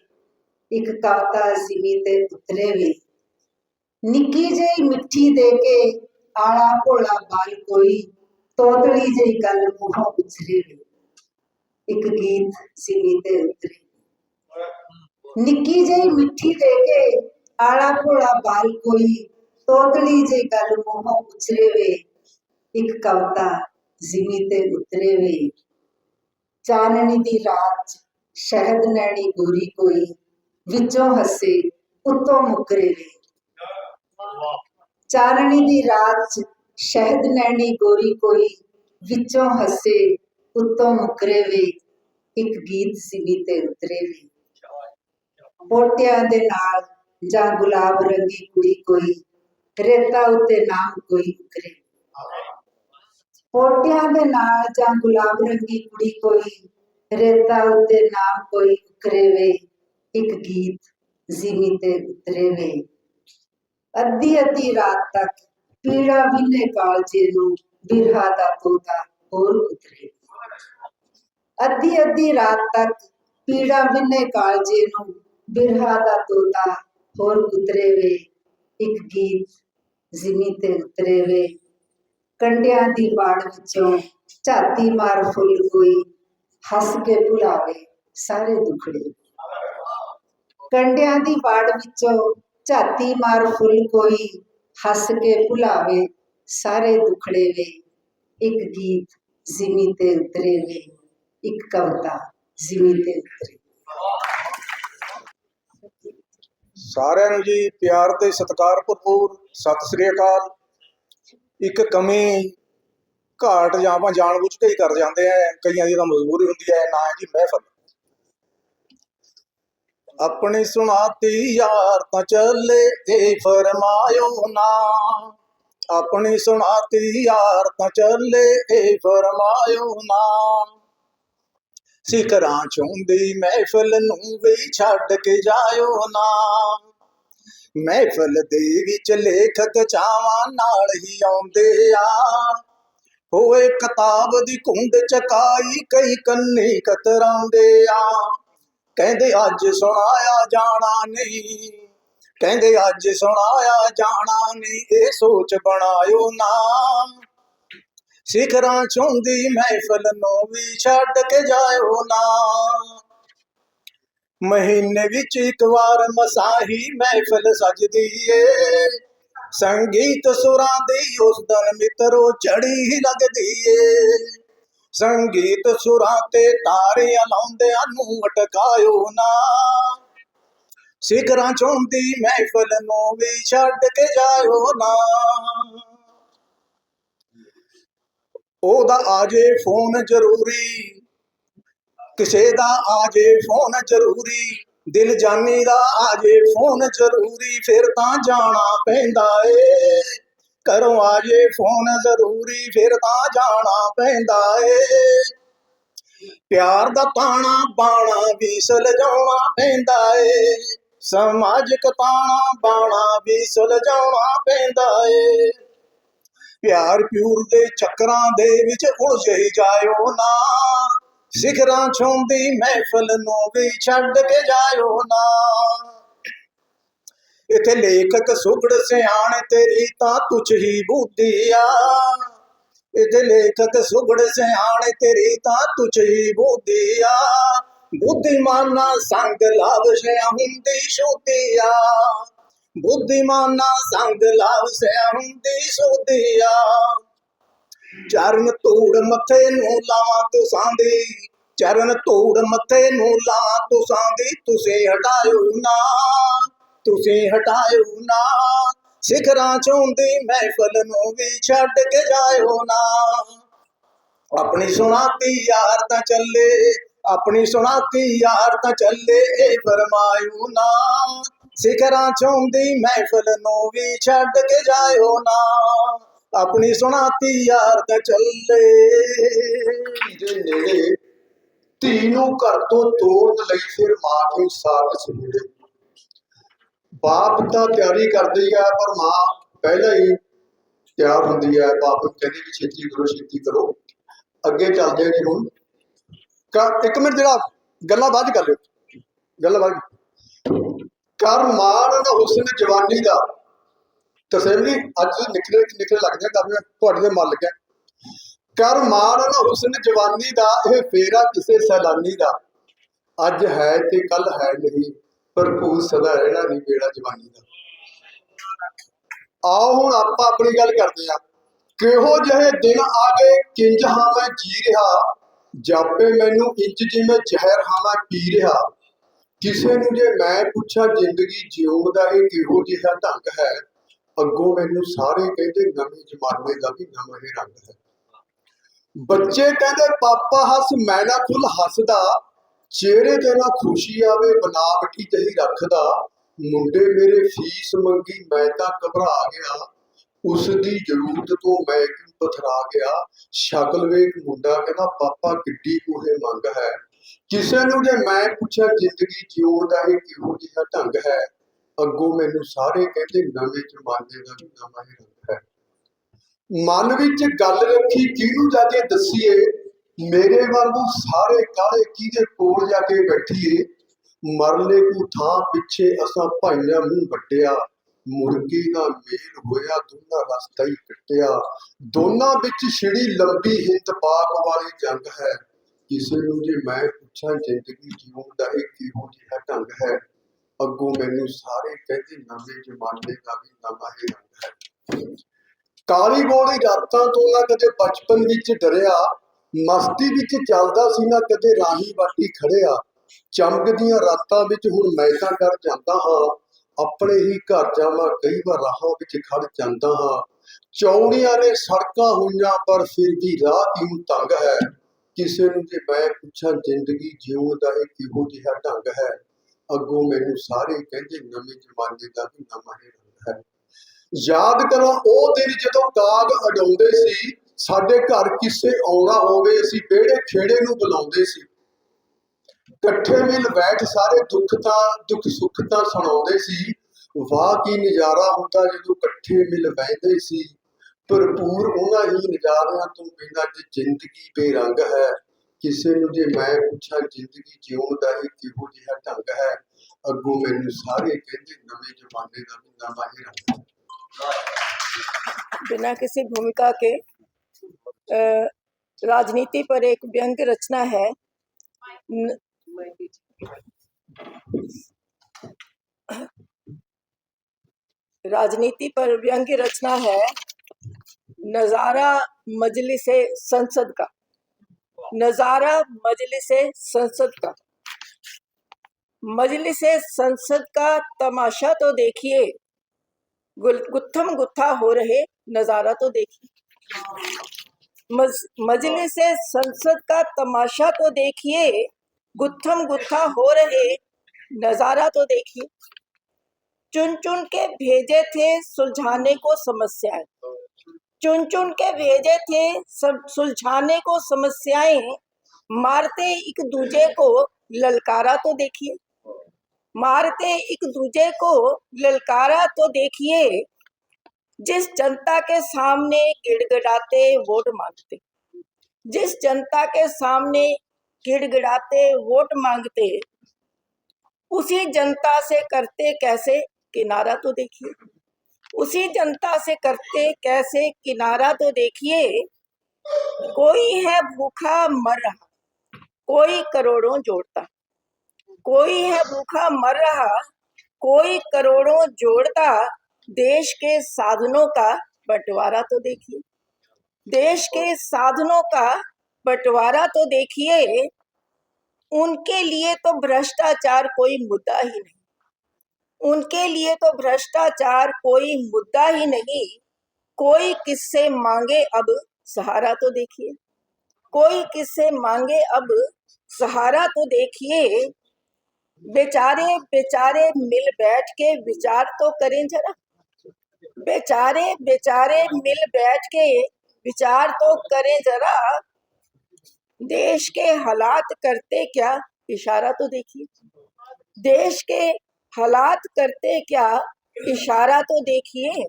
ਇੱਕ ਕਵਤਾ ਸਿਮੀ ਤੇ ਉਤਰੇ ਵੇ। ਨਿੱਕੀ ਜਿਹੀ ਮਿੱਠੀ ਦੇ ਕੇ ਆਲਾ ਭੋਲਾ ਬਾਲ ਕੋਈ ਤੋਤਲੀ ਜਿਹੀ ਗੱਲ ਮੂੰਹੋਂ ਉਛਰੇ ਵੇ। ਇੱਕ ਗੀਤ ਸਿਮੀ ਤੇ ਉਤਰੇ ਨਿੱਕੀ ਜਿਹੀ ਮਿੱਠੀ ਦੇ ਕੇ ਆਲਾ ਭੋਲਾ ਬਾਲ ਕੋਈ ਤੋਤਲੀ ਜਿਹੀ ਗੱਲ ਮੂੰਹੋਂ ਉਛਰੇ ਵੇ ਇੱਕ ਕਵਤਾ ਜ਼ਿਮੀ ਤੇ ਉਤਰੇ ਵੇ ਚਾਨਣੀ ਦੀ ਰਾਤ 'ਚ ਸ਼ਹਿਦ ਨੈਣੀ ਗੋਰੀ ਕੋਈ, ਵਿੱਚੋਂ ਹੱਸੇ ਉੱਤੋਂ ਮੁਕਰੇ ਵੇ ਚਾਨਣੀ ਦੀ ਰਾਤ 'ਚ ਸ਼ਹਿਦ ਨੈਣੀ ਗੋਰੀ ਕੋਈ, ਵਿੱਚੋਂ ਹੱਸੇ ਉੱਤੋਂ ਮੁਕਰੇ ਵੇ ਇੱਕ ਗੀਤ ਸਿਵੀ ਤੇ ਉਤਰੇ ਵੇ ਪੋਟਿਆਂ ਦੇ ਨਾਲ ਜਾਂ ਗੁਲਾਬ ਰੰਗੀ ਕੁੜੀ ਕੋਈ ਰੇਤਾ ਉੱਤੇ ਨਾਮ ਕੋਈ ਉਕਰੇ ਪੋਟਿਆਂ ਦੇ ਨਾਲ ਜਾਂ ਗੁਲਾਬ ਰੰਗੀ ਕੁੜੀ ਕੋਈ ਰੇਤਾ ਉੱਤੇ ਨਾਮ ਕੋਈ ਉਕਰੇ ਵੇ ਇੱਕ ਗੀਤ ਜ਼ਿਮੀ ਤੇ ਉਤਰੇ ਵੇ ਅੱਧੀ ਅੱਧੀ ਰਾਤ ਤੱਕ ਪੀੜਾ ਵਿਨੇ ਕਾਲਜੇ ਨੂੰ ਬਿਰਹਾ ਦਾ ਤੋਤਾ ਹੋਰ ਉਤਰੇ। ਅੱਧੀ ਅੱਧੀ ਰਾਤ ਤੱਕ ਪੀੜਾ ਵਿਨੇ ਕਾਲਜੇ ਨੂੰ ਬਿਰਹਾ ਦਾ ਤੋਤਾ ਹੋਰ ਉਤਰੇ ਵੇ ਇੱਕ ਗੀਤ ਜ਼ਿਮੀ ਤੇ ਉਤਰੇ ਵੇ ਕੰਡਿਆਂ ਦੀ ਬਾੜ ਵਿੱਚੋਂ ਝਾਤੀ ਮਾਰ ਫੁੱਲ ਕੋਈ ਹੱਸ ਕੇ ਭੁਲਾਵੇ, ਸਾਰੇ ਦੁਖੜੇ। ਕੰਡਿਆਂ ਦੀ ਬਾੜ ਵਿੱਚੋਂ ਝਾਤੀ ਮਾਰ ਫੁੱਲ ਕੋਈ ਹੱਸ ਕੇ ਭੁਲਾਵੇ, ਸਾਰੇ ਦੁਖੜੇ ਵੇ। ਇੱਕ ਗੀਤ ਜ਼ਿਮੀ ਤੇ ਉਤਰੇ ਵੇ ਇੱਕ ਕਵਿਤਾ ਜ਼ਿਮੀ ਤੇ ਉਤਰੇ ਸਾਰਿਆਂ ਨੂੰ ਜੀ ਪਿਆਰ ਤੇ ਸਤਿਕਾਰ ਭਰਪੂਰ, ਸਤਿ ਸ੍ਰੀ ਅਕਾਲ। ਇੱਕ ਕਮੀ ਘਾਟ ਜਾਂ ਆਪਾਂ ਜਾਣਬੁੱਝ ਕੇ ਹੀ ਕਰ ਜਾਂਦੇ ਆ, ਕਈਆਂ ਦੀ ਤਾਂ ਮਜਬੂਰੀ ਹੁੰਦੀ ਹੈ ਨਾ ਜੀ ਮਹਿਫਲ। ਆਪਣੀ ਸੁਣਾਤੀ ਯਾਰ ਤਾਂ ਚੱਲੇ ਇਹ ਫਰਮਾਇਓ ਨਾ। ਆਪਣੀ ਸੁਣਾਤੀ ਯਾਰ ਤਾਂ ਚੱਲੇ ਇਹ ਫਰਮਾਇਓ ਨਾ। ਸਿਕਰਾਂ ਚੁੰਦੀ ਮਹਿਫਲ ਨੂੰ ਵੀ ਛੱਡ ਕੇ ਜਾਇਓ ਨਾ। ਮਹਿਫਲ ਦੇ ਵਿੱਚ ਲੇਖਕ ਚਾਵਾਂ ਨਾਲ ਹੀ ਆਉਂਦੇ ਆ। ਹੋਏ ਕਿਤਾਬ ਦੀ ਕੁੰਡ ਚਕਾਈ ਕਈ ਕੰਨੀ ਕਤਰਾਉਂਦੇ ਆ। ਕਹਿੰਦੇ ਅੱਜ ਸੁਣਾਇਆ ਜਾਣਾ ਨਹੀਂ। ਕਹਿੰਦੇ ਅੱਜ ਸੁਣਾਇਆ ਜਾਣਾ ਨਹੀਂ, ਇਹ ਸੋਚ ਬਣਾਇਓ ਨਾਮ ਸਿਖਰਾਂ ਚੋਂਦੀ ਮਹਿਫਲ ਨੂੰ ਵੀ ਛੱਡ ਕੇ ਜਾਇਓ ਨਾ। ਮਹੀਨੇ ਵਿੱਚ ਇੱਕ ਵਾਰ ਮਸਾਹੀ ਮਹਿਫਲ ਸਜਦੀ ਏ ਸੰਗੀਤ ਸੁਰਾਂ ਦੀ ਉਸ ਦਿਨ ਮਿੱਤਰੋ ਚੜੀ ਹੀ ਲੱਗਦੀ ਏ ਸੰਗੀਤ ਸੁਰਾਂ ਤੇ ਤਾਰੇ ਲਾਉਂਦਿਆਂ ਨੂੰ ਅਟਕਾਇਓ ਨਾ। ਸਿਖਰਾਂ ਚੁੰਦੀ ਮਹਿਫਲ ਨੂੰ ਵੀ ਛੱਡ ਕੇ ਜਾਇਓ ਨਾ। ਉਹਦਾ ਆਜੇ ਫੋਨ ਜ਼ਰੂਰੀ। ਕਿਸੇ ਦਾ ਆਜੇ ਫੋਨ ਜ਼ਰੂਰੀ। ਦਿਲ ਜਾਨੀ ਦਾ ਆਜੇ ਫੋਨ ਜ਼ਰੂਰੀ। ਫਿਰ ਤਾਂ ਜਾਣਾ ਪੈਂਦਾ ਏ। ਘਰੋਂ ਆਜੇ ਫੋਨ ਜ਼ਰੂਰੀ। ਫਿਰ ਤਾਂ ਜਾਣਾ ਪੈਂਦਾ ਏ। ਪਿਆਰ ਦਾ ਤਾਣਾ ਬਾਣਾ ਵੀ ਸੁਲਝਾਉਣਾ ਪੈਂਦਾ ਏ। ਸਮਾਜਿਕ ਤਾਣਾ ਬਾਣਾ ਵੀ ਸੁਲਝਾਉਣਾ ਪੈਂਦਾ ਏ। ਪਿਆਰ ਪਿਉਰ ਦੇ ਚੱਕਰਾਂ ਦੇ ਵਿੱਚ ਉਲਝ ਹੀ ਜਾਇਓ ਨਾ। ਸਿਖਰਾਂ ਛੋਂਦੀ ਮਹਿਫਲ ਨੂੰ ਵੀ ਛੱਡ ਕੇ ਜਾਇਓ ਨਾ। ਇਥੇ ਲੇਖਕ ਸੁਗੜ ਸਿਆਣ, ਤੇਰੀ ਤਾਂ ਤੁਝ ਹੀ ਬੁੱਧੀ ਇਥੇ ਲੇਖਕ ਸੁਗੜ ਸਿਆਣ, ਤੇਰੀ ਤਾਂ ਤੁਝ ਹੀ ਬੁੱਧੀ ਬੁੱਧੀਮਾਨਾ ਸੰਗ ਲਾਭ ਸਿਆ ਹੁੰਦੀ ਸ਼ੁੱਧੀ ਬੁੱਧੀਮਾਨਾ ਸੰਗ ਲਾਭ ਸਿਆ ਹੁੰਦੀ ਸ਼ੁੱਧੀ ਚਰਨ ਧੂੜ ਮੱਥੇ ਨੂੰ ਲਾਵਾਂ ਤੁਸਾਂ ਦੀ। ਚਰਨ ਧੂੜ ਮੱਥੇ ਨੂੰ ਲਾਵਾਂ ਤੁਸਾਂ ਦੀ। ਤੁਸੀਂ ਹਟਾਇਓ ਨਾ, ਤੁਸੀਂ ਹਟਾਇਓ ਨਾ। ਸਿਖਰਾਂ ਚੋਂਦੀ ਮਹਿਫਲ ਨੂੰ ਵੀ ਛੱਡ ਕੇ ਜਾਇਓ ਨਾ। ਆਪਣੀ ਸੁਣਾਤੀ ਯਾਰ ਤਾਂ ਚੱਲੇ, ਆਪਣੀ ਸੁਣਾਤੀ ਯਾਰ ਤਾਂ ਚੱਲੇ, ਇਹ ਫਰਮਾਇਓ ਨਾ। ਸਿਖਰਾਂ ਚੋਂਦੀ ਮਹਿਫਲ ਨੂੰ ਵੀ ਛੱਡ ਕੇ ਜਾਇਓ ਨਾ। ਆਪਣੀ ਸੁਣਾਤੀ ਯਾਰ ਤਾਂ ਚੱਲੇ। ਦੇ ਨੇੜੇ ਧੀ ਨੂੰ ਘਰ ਤੋਂ ਤੋੜਨ ਲਈ ਫਿਰ ਮਾਂ ਨੂੰ ਸਾਥ ਸਨੇੜੇ ਬਾਪ ਤਾਂ ਤਿਆਰੀ ਕਰਦੀ ਹੈ ਪਰ ਮਾਂ ਪਹਿਲਾਂ ਹੀ ਤਿਆਰ ਹੁੰਦੀ ਹੈ ਬਾਪ ਨੂੰ ਕਹਿੰਦੀ ਵੀ ਛੇਤੀ ਕਰੋ ਛੇਤੀ ਕਰੋ। ਅੱਗੇ ਚੱਲਦੇ ਆ ਜੀ ਹੁਣ। ਇੱਕ ਮਿੰਟ ਜਿਹੜਾ ਗੱਲਾਂ ਬਾਅਦ ਕਰ ਲਿਓ। ਗੱਲਾਂ ਬਾਅਦ ਕਰ ਮਾਣ ਨਾ ਹੁਸਨ ਜਵਾਨੀ ਦਾ। ਤਸਵੀਰ ਅੱਜ ਨਿਕਲੇ ਨਿਕਲੇ ਲੱਗਦੇ ਕਾਫੀ ਤੁਹਾਡੇ ਦੇ ਮਨ ਲੱਗਿਆ ਕਰ ਮਾਣ ਨਾ ਹੁਸਨ ਜਵਾਨੀ ਦਾ, ਇਹ ਫੇਰਾ ਕਿਸੇ ਸੈਲਾਨੀ ਦਾ। ਅੱਜ ਹੈ ਤੇ ਕੱਲ ਹੈ ਨਹੀਂ ਭਰਪੂਰ ਸਦਾ ਰਹਿਣਾ ਨਹੀਂ ਵੇੜਾ ਜਵਾਨੀ ਦਾ। ਆਓ ਹੁਣ ਆਪਾਂ ਆਪਣੀ ਗੱਲ ਕਰਦੇ ਆ ਕਿਹੋ ਜਿਹੇ ਦਿਨ ਆ ਗਏ, ਕਿੰਜ ਹਾਂ ਮੈਂ ਜੀ ਰਿਹਾ। ਜਾਪੇ ਮੈਨੂੰ ਇੰਜ ਜਿਵੇਂ ਜ਼ਹਿਰ ਹਾਂ ਮੈਂ ਪੀ ਰਿਹਾ। ਕਿਸੇ ਨੂੰ ਜੇ ਮੈਂ ਪੁੱਛਾਂ ਜ਼ਿੰਦਗੀ ਜਿਉਣ ਦਾ ਇਹ ਕਿਹੋ ਜਿਹਾ ਢੰਗ ਹੈ, ਅੱਗੋਂ ਮੈਨੂੰ ਸਾਰੇ ਕਹਿੰਦੇ ਨਵੇਂ ਜ਼ਮਾਨੇ ਦਾ ਵੀ ਨਵਾਂ ਹੀ ਰੰਗ ਹੈ। ਬੱਚੇ ਕਹਿੰਦੇ, ਪਾਪਾ ਹੱਸ, ਮੈਂ ਨਾ ਖੁੱਲ ਹੱਸਦਾ, ਚਿਹਰੇ ਤੇ ਨਾ ਖੁਸ਼ੀ ਆਵੇ, ਬਨਾਵਟੀ ਜਹੀ ਰੱਖਦਾ। ਮੁੰਡੇ ਮੇਰੇ ਫੀਸ ਮੰਗੀ, ਮੈਂ ਤਾਂ ਘਬਰਾ ਗਿਆ। ਉਸ ਦੀ ਜ਼ਰੂਰਤ ਤੋਂ ਮੈਂ ਕਿਉਂ ਪਥਰਾ ਗਿਆ? ਸ਼ਕਲ ਵੇਖ ਮੁੰਡਾ ਕਹਿੰਦਾ, ਪਾਪਾ, ਕਿੱਡੀ ਕੋਹੇ ਮੰਗ ਹੈ। ਕਿਸੇ ਨੂੰ ਜੇ ਮੈਂ ਪੁੱਛਿਆ, ਜ਼ਿੰਦਗੀ ਜਿਉਣ ਦਾ ਇਹ ਕਿਹੋ ਜਿਹਾ ਢੰਗ ਹੈ? ਅੱਗੋਂ ਮੈਨੂੰ ਸਾਰੇ ਕਹਿੰਦੇ, ਨਵੇਂ ਜ਼ਮਾਨੇ ਦਾ ਨਵਾਂ ਹੀ ਰੰਗ ਹੈ। ਮਨ ਵਿੱਚ ਗੱਲ ਰੱਖੀ, ਕਿਹਨੂੰ ਜਾ ਕੇ ਦੱਸੀਏ? ਮੇਰੇ ਵਾਂਗੂ ਸਾਰੇ ਕਾਲੇ ਕਿਹਦੇ ਕੋਲ ਜਾ ਕੇ ਬੈਠੀਏ? ਮਰਲੇ ਕੋ ਥਾਂ ਪਿੱਛੇ ਅਸਾਂ ਭਾਈਆਂ ਮੂੰਹ ਵੱਟਿਆ। ਮੁਰਗੀ ਦਾ ਮੇਲ ਹੋਇਆ, ਦੋਨਾਂ ਰਸਤਾ ਹੀ ਕੱਟਿਆ। ਦੋਨਾਂ ਵਿੱਚ ਛਿੜੀ ਲੰਬੀ ਹਿੰਦ ਪਾਕ ਵਾਲੀ ਜੰਗ ਹੈ। ਕਿਸੇ ਨੂੰ ਜੇ ਮੈਂ ਪੁੱਛਾਂ ਜ਼ਿੰਦਗੀ ਜਿਉਣ ਦਾ ਇਹ ਕਿਹੋ ਜਿਹਾ ਢੰਗ ਹੈ, ਅੱਗੋਂ ਮੈਨੂੰ ਸਾਰੇ ਕਹਿੰਦੇ ਨਵੇਂ ਜ਼ਮਾਨੇ ਦਾ ਵੀ ਨਵਾਂ ਹੀ ਰੰਗ ਹੈ। ਕਾਲੀ ਗੋਲੀ ਰਾਤਾਂ ਤੋਂ ਨਾ ਕਦੇ ਬਚਪਨ ਵਿੱਚ ਡਰਿਆ, ਮਸਤੀ ਵਿੱਚ ਚੱਲਦਾ ਸੀ ਨਾ ਕਦੇ ਰਾਹੀ ਬਾਟੀ ਖੜਿਆ। ਚਮਕਦੀਆਂ ਰਾਤਾਂ ਵਿੱਚ ਹੁਣ ਮੈਂ ਤਾਂ ਕਰ ਜਾਂਦਾ ਹਾਂ, ਆਪਣੇ ਹੀ ਘਰ ਜਾਵਾਂ, ਕਈ ਵਾਰ ਰਾਹਾਂ ਵਿੱਚ ਖੜ ਜਾਂਦਾ ਹਾਂ। ਚੌੜੀਆਂ ਨੇ ਸੜਕਾਂ ਹੋਈਆਂ, ਪਰ ਫਿਰ ਵੀ ਰਾਹ ਇਉਂ ਤੰਗ ਹੈ? ਕਿਸੇ ਨੂੰ ਜੇ ਮੈਂ ਪੁੱਛਾਂ, ਜ਼ਿੰਦਗੀ ਜਿਉਣ ਦਾ ਇਹ ਕਿਹੋ ਜਿਹਾ ਢੰਗ ਹੈ? ਅੱਗੋਂ ਮੈਨੂੰ ਸਾਰੇ ਕਹਿੰਦੇ ਨਵੇਂ ਜ਼ਮਾਨੇ ਦਾ ਵੀ ਨਵਾਂ ਹੀ ਰੰਗ ਹੈ। ਯਾਦ ਕਰੋ, ਉਹ ਦਿਨ ਜਦੋਂ ਕਾਗ ਅਡਾਉਂਦੇ ਸੀ, ਸਾਡੇ ਘਰ ਕਿਸੇ ਆਉਣਾ ਹੋਵੇ, ਅਸੀਂ ਵਿਹੜੇ ਖੇੜੇ ਨੂੰ ਬੁਲਾਉਂਦੇ ਸੀ। ਇਕੱਠੇ ਮਿਲ ਬੈਠ ਸਾਰੇ ਦੁੱਖ ਤਾਂ, ਦੁੱਖ ਸੁੱਖ ਤਾਂ ਸੁਣਾਉਂਦੇ ਸੀ। ਵਾਹ, ਕੀ ਨਜ਼ਾਰਾ ਹੁੰਦਾ ਜਦੋਂ ਇਕੱਠੇ ਮਿਲ ਬਹਿੰਦੇ ਸੀ। ਭਰਪੂਰ ਉਹਨਾਂ ਹੀ ਨਜ਼ਾਰਿਆਂ ਤੋਂ ਬਿਨਾਂ ਜੇ ਜ਼ਿੰਦਗੀ ਬੇਰੰਗ ਹੈ ਕਿਸੇ ਨੂੰ ਜੇ ਮੈਂ ਪੁੱਛਾਂ ਜ਼ਿੰਦਗੀ ਜਿਉਣ ਦਾ ਇਹ ਕਿਹੋ ਜਿਹਾ ਢੰਗ ਹੈ ਅੱਗੋਂ ਮੈਨੂੰ ਸਾਰੇ ਕਹਿੰਦੇ ਨਵੇਂ ਜ਼ਮਾਨੇ ਦਾ ਵੀ ਨਵਾਂ ਹੀ ਰੰਗ ਹੈ बिना किसी भूमिका के अ, राजनीति पर एक व्यंग रचना है न- राजनीति पर व्यंग रचना है नज़ारा मजलिस संसद का। नज़ारा मजलिस संसद का। मजलिस संसद का तमाशा तो देखिए गुत्थम गुत्था हो रहे नज़ारा तो देखिए। मज, मजलिस संसद का तमाशा तो देखिए गुत्थम गुत्था हो रहे नज़ारा तो देखिए। चुन चुन के भेजे थे सुलझाने को समस्याएँ। चुन चुन के भेजे थे, सब सुलझाने को समस्याएँ मारते एक दूजे को ललकारा तो देखिए। मारते एक दूजे को ललकारा तो देखिए। जिस जनता के सामने गिड़गिड़ाते वोट मांगते, जिस जनता के सामने गिड़गिड़ाते वोट मांगते, उसी जनता से करते कैसे? किनारा तो देखिए। उसी जनता से करते कैसे? किनारा तो देखिए, कोई है भूखा मर रहा, कोई करोड़ों जोड़ता। कोई है भूखा मर रहा, कोई करोड़ों जोड़ता। देश के साधनों का बंटवारा तो देखिए। देश के साधनों का बंटवारा तो देखिए, उनके लिए तो भ्रष्टाचार कोई मुद्दा ही नहीं। उनके लिए तो भ्रष्टाचार कोई मुद्दा ही नहीं। कोई किससे मांगे अब सहारा तो देखिए। कोई किससे मांगे अब सहारा तो देखिए। बेचारे बेचारे मिल बैठ के विचार तो करें जरा। बेचारे बेचारे मिल बैठ के विचार तो करें जरा। देश के हालात करते क्या? इशारा तो देखिए। देश के हालात करते क्या इशारा तो देखिए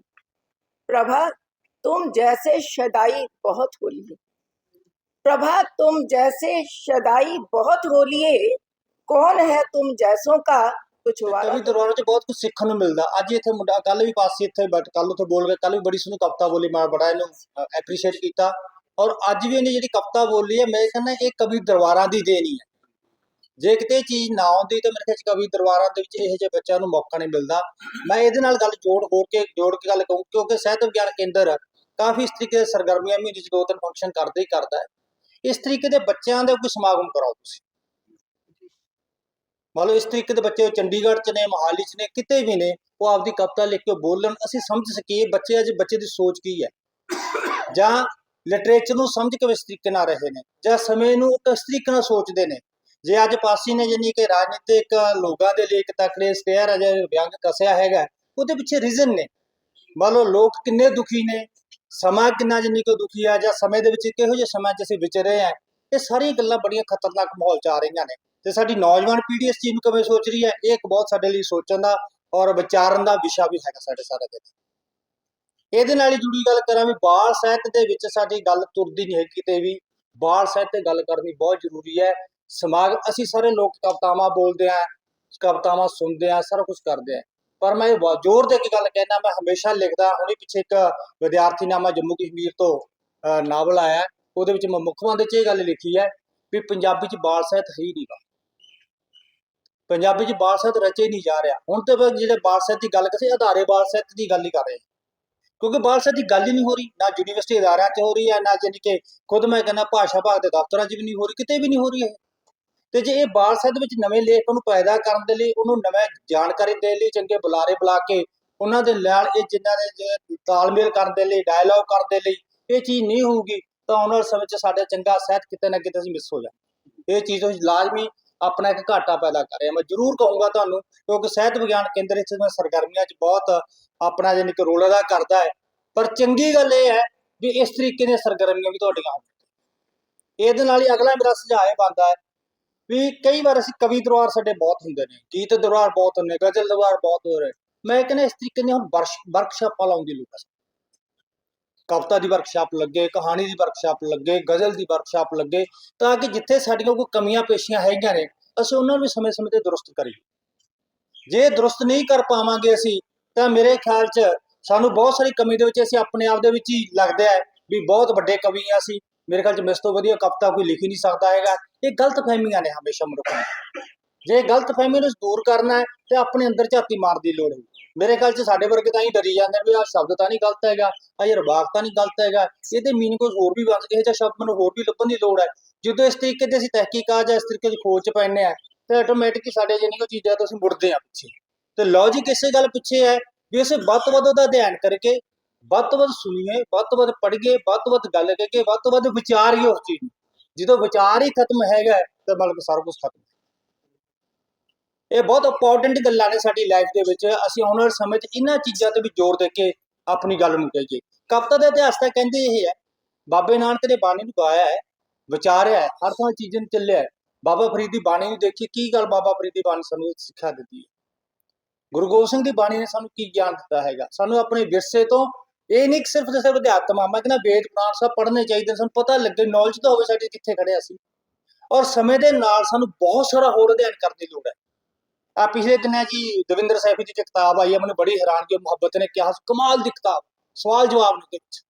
प्रभा तुम जैसे शदाई बहुत होली है प्रभा तुम जैसे शदाई बहुत होलिए कौन है तुम जैसों का कुछ वारा ਕਵੀ ਦਰਬਾਰਾਂ 'ਚ ਬਹੁਤ ਕੁਝ ਸਿੱਖਣ ਨੂੰ ਮਿਲਦਾ ਅੱਜ ਇੱਥੇ ਮੁੰਡਾ ਕੱਲ ਵੀ ਪਾਸੇ ਇੱਥੇ ਬੈਠ ਕੱਲ ਉੱਥੇ ਬੋਲ ਕੇ ਕੱਲ ਵੀ ਬੜੀ ਸੋਹਣੀ ਕਵਿਤਾ ਬੋਲੀ ਮੈਂ ਬੜਾ ਇਹਨੂੰ ਐਪਰੀਸ਼ੀਏਟ ਕੀਤਾ ਔਰ ਅੱਜ ਵੀ ਇਹਨੇ ਜਿਹੜੀ ਕਵਿਤਾ ਬੋਲੀ ਹੈ ਮੈਂ ਕਹਿੰਦਾ ਇਹ ਕਵੀ ਦਰਬਾਰਾਂ ਦੀ ਦੇਣੀ ਹੈ ਜੇ ਕਿਤੇ ਚੀਜ਼ ਨਾ ਆਉਂਦੀ ਤਾਂ ਮੇਰੇ ਖਿਆਲ ਕਵੀ ਦਰਬਾਰਾਂ ਦੇ ਵਿੱਚ ਇਹੋ ਜਿਹੇ ਬੱਚਿਆਂ ਨੂੰ ਮੌਕਾ ਨਹੀਂ ਮਿਲਦਾ। ਮੈਂ ਇਹਦੇ ਨਾਲ ਗੱਲ ਜੋੜ ਹੋਰ ਕੇ, ਜੋੜ ਕੇ ਗੱਲ ਕਹੂੰ ਕਿਉਂਕਿ ਸਾਹਿਤ ਵਿਗਿਆਨ ਕੇਂਦਰ ਕਾਫੀ ਇਸ ਤਰੀਕੇ ਦੇ ਸਰਗਰਮੀਆਂ ਮਹੀਨੇ 'ਚ ਦੋ ਤਿੰਨ ਫੰਕਸ਼ਨ ਕਰਦੇ ਹੀ ਕਰਦਾ ਹੈ। ਇਸ ਤਰੀਕੇ ਦੇ ਬੱਚਿਆਂ ਦਾ ਕੋਈ ਸਮਾਗਮ ਕਰਾਓ ਤੁਸੀਂ। ਮੰਨ ਲਓ ਇਸ ਤਰੀਕੇ ਦੇ ਬੱਚੇ ਚੰਡੀਗੜ੍ਹ ਚ ਨੇ, ਮੋਹਾਲੀ ਚ ਨੇ, ਕਿਤੇ ਵੀ ਨੇ, ਉਹ ਆਪਦੀ ਕਵਿਤਾ ਲਿਖ ਕੇ ਬੋਲਣ, ਅਸੀਂ ਸਮਝ ਸਕੀਏ ਬੱਚੇ ਅੱਜ ਬੱਚੇ ਦੀ ਸੋਚ ਕੀ ਹੈ। ਜਾਂ ਲਿਟਰੇਚਰ ਨੂੰ ਸਮਝ ਕੇ ਉਹ ਇਸ ਤਰੀਕੇ ਨਾਲ ਰਹੇ ਨੇ, ਜਾਂ ਸਮੇਂ ਨੂੰ ਕਿਸ ਤਰੀਕੇ ਨਾਲ ਸੋਚਦੇ ਨੇ। ਜੇ ਅੱਜ ਪਾਸੀ ਨੇ ਜਿੰਨੀ ਕਿ ਰਾਜਨੀਤਿਕ ਲੋਕਾਂ ਦੇ ਲਈ ਇੱਕ ਤਕੜੇ ਸਟੇਅਰ ਹੈ ਵਿਅੰਗ ਕਸਿਆ ਹੈਗਾ, ਉਹਦੇ ਪਿੱਛੇ ਰੀਜ਼ਨ ਨੇ। ਮੰਨ ਲਓ ਲੋਕ ਕਿੰਨੇ ਦੁਖੀ ਨੇ, ਸਮਾਂ ਕਿੰਨਾ ਜਿੰਨੀ ਕੋ ਦੁਖੀ ਆ, ਜਾਂ ਸਮੇਂ ਦੇ ਵਿੱਚ ਕਿਹੋ ਜਿਹੇ ਸਮਾਂ 'ਚ ਅਸੀਂ ਵਿਚਰੇ ਆ ਇਹ ਸਾਰੀਆਂ ਗੱਲਾਂ ਬੜੀਆਂ ਖਤਰਨਾਕ ਮਾਹੌਲ 'ਚ ਆ ਰਹੀਆਂ ਨੇ। ਤੇ ਸਾਡੀ ਨੌਜਵਾਨ ਪੀੜ੍ਹੀ ਇਸ ਚੀਜ਼ ਨੂੰ ਕਿਵੇਂ ਸੋਚ ਰਹੀ ਹੈ, ਇਹ ਇੱਕ ਬਹੁਤ ਸਾਡੇ ਲਈ ਸੋਚਣ ਦਾ ਔਰ ਵਿਚਾਰਨ ਦਾ ਵਿਸ਼ਾ ਵੀ ਹੈਗਾ ਸਾਡੇ ਸਾਰੇ ਦੇ ਇਹਦੇ ਨਾਲ ਹੀ ਜੁੜੀ ਗੱਲ ਕਰਾਂ ਵੀ ਬਾਲ ਸਾਹਿਤ ਦੇ ਵਿੱਚ ਸਾਡੀ ਗੱਲ ਤੁਰਦੀ ਨਹੀਂ ਹੈ ਕਿਤੇ ਵੀ ਬਾਲ ਸਾਹਿਤ ਤੇ ਗੱਲ ਕਰਨੀ ਬਹੁਤ ਜ਼ਰੂਰੀ ਹੈ। ਸਮਾਜ ਅਸੀਂ ਸਾਰੇ ਲੋਕ ਕਵਿਤਾਵਾਂ ਬੋਲਦੇ ਆ ਕਵਿਤਾਵਾਂ ਸੁਣਦੇ ਆ ਸਾਰਾ ਕੁਝ ਕਰਦੇ ਆ ਪਰ ਮੈਂ ਇਹ ਜ਼ੋਰ ਦੇ ਕੇ ਗੱਲ ਕਹਿਣਾ ਮੈਂ ਹਮੇਸ਼ਾ ਲਿਖਦਾ ਹੁਣੇ ਪਿੱਛੇ ਇੱਕ ਵਿਦਿਆਰਥੀ ਨਾਮਾ ਜੰਮੂ ਕਸ਼ਮੀਰ ਤੋਂ ਅ, ਨਾਵਲ ਆਇਆ। ਉਹਦੇ ਵਿੱਚ ਮੈਂ ਮੁੱਖ ਬੰਦ 'ਚ ਇਹ ਗੱਲ ਲਿਖੀ ਹੈ ਵੀ ਪੰਜਾਬੀ 'ਚ ਬਾਲ ਸਾਹਿਤ ਹੈ ਹੀ ਨਹੀਂ ਪੰਜਾਬੀ 'ਚ ਬਾਲ ਸਾਹਿਤ ਰਚੇ ਨਹੀਂ ਜਾ ਰਿਹਾ। ਹੁਣ ਤੇ ਜਿਹੜੇ ਬਾਲ ਸਾਹਿਤ ਦੀ ਗੱਲ ਕਿਸੇ ਆਧਾਰੇ ਬਾਲ ਸਾਹਿਤ ਦੀ ਗੱਲ ਹੀ ਕਰ ਰਹੇ। ਕਿਉਂਕਿ ਬਾਲ ਸਾਹਿਤ ਦੀ ਗੱਲ ਹੀ ਨਹੀਂ ਹੋ ਰਹੀ, ਨਾ ਯੂਨੀਵਰਸਿਟੀ ਅਦਾਰਿਆਂ 'ਚ ਹੋ ਰਹੀ ਹੈ, ਨਾ ਜਾਣੀ ਕਿ ਖੁਦ ਮੈਂ ਕਹਿੰਦਾ ਭਾਸ਼ਾ ਭਾਗ ਦੇ ਦਫ਼ਤਰਾਂ 'ਚ ਵੀ ਨਹੀਂ ਹੋ ਰਹੀ, ਕਿਤੇ ਵੀ ਨਹੀਂ ਹੋ ਰਹੀ ਹੈ ਤੇ ਜੇ ਇਹ ਬਾਲ ਸਾਹਿਤ ਵਿੱਚ ਨਵੇਂ ਲੇਖਕਾਂ ਨੂੰ ਪੈਦਾ ਕਰਨ ਦੇ ਲਈ, ਉਹਨੂੰ ਨਵੇਂ ਜਾਣਕਾਰੀ ਦੇਣ ਲਈ, ਚੰਗੇ ਬੁਲਾਰੇ ਬੁਲਾ ਕੇ ਉਹਨਾਂ ਦੇ ਨਾਲ ਇਹ ਜਿਨ੍ਹਾਂ ਦੇ ਤਾਲਮੇਲ ਕਰਨ ਦੇ ਲਈ ਡਾਇਲੌਗ ਕਰਨ ਦੇ ਲਈ ਇਹ ਚੀਜ਼ ਨਹੀਂ ਹੋਊਗੀ, ਤਾਂ ਆਉਣ ਵਾਲੇ ਸਮੇਂ 'ਚ ਸਾਡਾ ਚੰਗਾ ਸਾਹਿਤ ਕਿਤੇ ਨਾ ਕਿਤੇ ਅਸੀਂ ਮਿਸ ਹੋ ਜਾਵਾਂਗੇ। ਇਹ ਚੀਜ਼ ਤੁਸੀਂ ਲਾਜ਼ਮੀ ਆਪਣਾ ਇੱਕ ਘਾਟਾ ਪੈਦਾ ਕਰ ਰਿਹਾ। ਮੈਂ ਜ਼ਰੂਰ ਕਹੂੰਗਾ ਤੁਹਾਨੂੰ, ਕਿਉਂਕਿ ਸਾਹਿਤ ਵਿਗਿਆਨ ਕੇਂਦਰ ਵਿੱਚ ਸਰਗਰਮੀਆਂ 'ਚ ਬਹੁਤ ਆਪਣਾ ਜਾਣੀ ਕਿ ਰੋਲ ਅਦਾ ਕਰਦਾ ਹੈ। ਪਰ ਚੰਗੀ ਗੱਲ ਇਹ ਹੈ ਵੀ ਇਸ ਤਰੀਕੇ ਦੀਆਂ ਸਰਗਰਮੀਆਂ ਵੀ ਤੁਹਾਡੀਆਂ ਹੋਣ ਇਹਦੇ ਨਾਲ ਹੀ ਅਗਲਾ ਮੇਰਾ ਸੁਝਾਅ ਇਹ ਬਣਦਾ ਹੈ ਵੀ ਕਈ ਵਾਰ ਅਸੀਂ ਕਵੀ ਦਰਬਾਰ ਸਾਡੇ ਬਹੁਤ ਹੁੰਦੇ ਨੇ, ਗੀਤ ਦਰਬਾਰ ਬਹੁਤ ਹੁੰਦੇ ਗਜ਼ਲ ਦਰਬਾਰ ਬਹੁਤ ਹੋ ਰਹੇ ਮੈਂ ਕਹਿੰਦਾ ਇਸ ਤਰੀਕੇ ਦੀਆਂ ਹੁਣ ਵਰਕਸ਼ਾਪਾਂ ਲਾਉਣ ਦੀ ਲੋੜ ਹੈ। ਕਵਿਤਾ ਦੀ ਵਰਕਸ਼ਾਪ ਲੱਗੇ, ਕਹਾਣੀ ਦੀ ਵਰਕਸ਼ਾਪ ਲੱਗੇ, ਗਜ਼ਲ ਦੀ ਵਰਕਸ਼ਾਪ ਲੱਗੇ, ਤਾਂ ਕਿ ਜਿੱਥੇ ਸਾਡੀਆਂ ਕੋਈ ਕਮੀਆਂ ਪੇਸ਼ੀਆਂ ਹੈਗੀਆਂ ਨੇ, ਅਸੀਂ ਉਹਨਾਂ ਨੂੰ ਵੀ ਸਮੇਂ-ਸਮੇਂ ਤੇ ਦਰੁਸਤ ਕਰੀਏ। ਜੇ ਦਰੁਸਤ ਨਹੀਂ ਕਰ ਪਾਵਾਂਗੇ ਅਸੀਂ, ਤਾਂ ਮੇਰੇ ਖਿਆਲ 'ਚ ਸਾਨੂੰ ਬਹੁਤ ਸਾਰੀ ਕਮੀ ਦੇ ਵਿੱਚ ਅਸੀਂ ਆਪਣੇ ਆਪ ਦੇ ਵਿੱਚ ਹੀ ਲੱਗਦਾ ਹੈ ਵੀ ਬਹੁਤ ਵੱਡੇ ਕਵੀ ਆ ਅਸੀਂ। ਮੇਰੇ ਖਿਆਲ 'ਚ ਮਿਸ ਤੋਂ ਵਧੀਆ ਕਵਿਤਾ ਕੋਈ ਲਿਖ ਹੀ ਨਹੀਂ ਸਕਦਾ ਹੈਗਾ। ਇਹ ਗਲਤ ਫਹਿਮੀਆਂ ਨੇ ਹਮੇਸ਼ਾ ਮਨੁੱਖ ਨੂੰ। ਜੇ ਗਲਤ ਫਹਿਮੀ ਨੂੰ ਦੂਰ ਕਰਨਾ ਹੈ, ਤੇ ਆਪਣੇ ਅੰਦਰ ਝਾਤੀ ਮਾਰਨ ਦੀ ਲੋੜ ਹੈ ਮੇਰੇ ਖਿਆਲ 'ਚ ਸਾਡੇ ਵਰਗੇ ਤਾਂ ਹੀ ਡਰੀ ਜਾਂਦੇ ਨੇ ਵੀ ਆਹ ਸ਼ਬਦ ਤਾਂ ਨਹੀਂ ਗਲਤ ਹੈਗਾ, ਆਹ ਇਹ ਰਬਾਕ ਤਾਂ ਨਹੀਂ ਗਲਤ ਹੈਗਾ। ਇਹਦੇ ਮੀਨਿੰਗ ਕੋਈ ਹੋਰ ਵੀ ਬਣ ਇਹ ਜਾਂ ਸ਼ਬਦ ਮੈਨੂੰ ਹੋਰ ਵੀ ਲੱਭਣ ਦੀ ਲੋੜ ਹੈ। ਜਦੋਂ ਇਸ ਤਰੀਕੇ ਦੀ ਅਸੀਂ ਤਹਿਕੀਕਾਤ ਜਾਂ ਇਸ ਤਰੀਕੇ ਦੀ ਖੋਜ 'ਚ ਪੈਂਦੇ ਆ ਤੇ ਆਟੋਮੈਟਿਕਲੀ ਸਾਡੇ ਜਿਹਨੀ ਕੋਈ ਚੀਜ਼ਾਂ ਤੋਂ ਅਸੀਂ ਮੁੜਦੇ ਆ ਪਿੱਛੇ। ਤੇ ਲੌਜੀਕ ਇਸੇ ਗੱਲ ਪਿੱਛੇ ਹੈ ਵੀ ਅਸੀਂ ਵੱਧ ਤੋਂ ਵੱਧ ਉਹਦਾ ਅਧਿਐਨ ਕਰਕੇ, ਵੱਧ ਤੋਂ ਵੱਧ ਸੁਣੀਏ, ਵੱਧ ਤੋਂ ਵੱਧ ਪੜ੍ਹੀਏ, ਵੱਧ ਤੋਂ ਵੱਧ ਗੱਲ ਕਰਕੇ ਵੱਧ ਤੋਂ ਵੱਧ ਵਿਚਾਰੀਏ ਉਸ ਚੀਜ਼ ਨੂੰ। ਜਦੋਂ ਵਿਚਾਰ ਹੀ ਖਤਮ ਹੈਗਾ, ਤਾਂ ਮਤਲਬ ਸਾਰਾ ਕੁਝ ਖਤਮ। ਇਹ ਬਹੁਤ ਇੰਪੋਰਟੈਂਟ ਗੱਲਾਂ ਨੇ ਸਾਡੀ ਲਾਈਫ ਦੇ ਵਿੱਚ। ਅਸੀਂ ਆਉਣ ਵਾਲੇ ਸਮੇਂ 'ਚ ਇਹਨਾਂ ਚੀਜ਼ਾਂ ਤੇ ਵੀ ਜ਼ੋਰ ਦੇ ਕੇ ਆਪਣੀ ਗੱਲ ਨੂੰ ਕਹੀਏ। ਕਵਿਤਾ ਦਾ ਇਤਿਹਾਸ ਤਾਂ ਕਹਿੰਦੇ ਇਹ ਹੈ ਬਾਬੇ ਨਾਨਕ ਨੇ ਬਾਣੀ ਨੂੰ ਗਾਇਆ ਹੈ ਵਿਚਾਰਿਆ ਹੈ ਹਰ ਥਾਂ ਚੀਜ਼ਾਂ ਨੂੰ ਚੱਲਿਆ ਹੈ। ਬਾਬਾ ਫਰੀਦ ਦੀ ਬਾਣੀ ਨੂੰ ਦੇਖੀ ਕੀ ਗੱਲ ਬਾਬਾ ਫਰੀਦ ਦੀ ਬਾਣੀ ਸਾਨੂੰ ਸਿੱਖਿਆ ਦਿੱਤੀ ਹੈ? ਗੁਰੂ ਗੋਬਿੰਦ ਸਿੰਘ ਦੀ ਬਾਣੀ ਨੇ ਸਾਨੂੰ ਕੀ ਗਿਆਨ ਦਿੱਤਾ ਹੈਗਾ? ਸਾਨੂੰ ਆਪਣੇ ਵਿਰਸੇ ਤੋਂ ਇਹ ਨਹੀਂ ਸਿਰਫ ਤੇ ਸਿਰਫ ਅਧਿਆਤਮ ਆ ਮੈਂ ਕਹਿੰਦਾ ਵੇਦ ਪੁਰਾਣ ਸਭ ਪੜ੍ਹਨੇ ਚਾਹੀਦੇ ਨੇ, ਸਾਨੂੰ ਪਤਾ ਲੱਗੇ ਨੌਲੇਜ ਤਾਂ ਹੋਵੇ ਸਾਡੀ ਕਿੱਥੇ ਖੜੇ ਅਸੀਂ। ਔਰ ਸਮੇਂ ਦੇ ਨਾਲ ਸਾਨੂੰ ਬਹੁਤ ਸਾਰਾ ਹੋਰ ਅਧਿਐਨ ਕਰਨ ਦੀ ਲੋੜ ਹੈ। ਆ ਪਿਛਲੇ ਦਿਨਾਂ ਜੀ ਦਵਿੰਦਰ ਸੈਫੀ ਦੀ ਇੱਕ ਕਿਤਾਬ ਆਈ ਹੈ ਮੈਨੂੰ ਬੜੀ ਹੈਰਾਨਗੀ ਮੁਹੱਬਤ ਨੇ ਕਿਹਾ, ਕਮਾਲ ਦੀ ਕਿਤਾਬ, ਸਵਾਲ ਜਵਾਬ ਨੇ ਵਿੱਚ।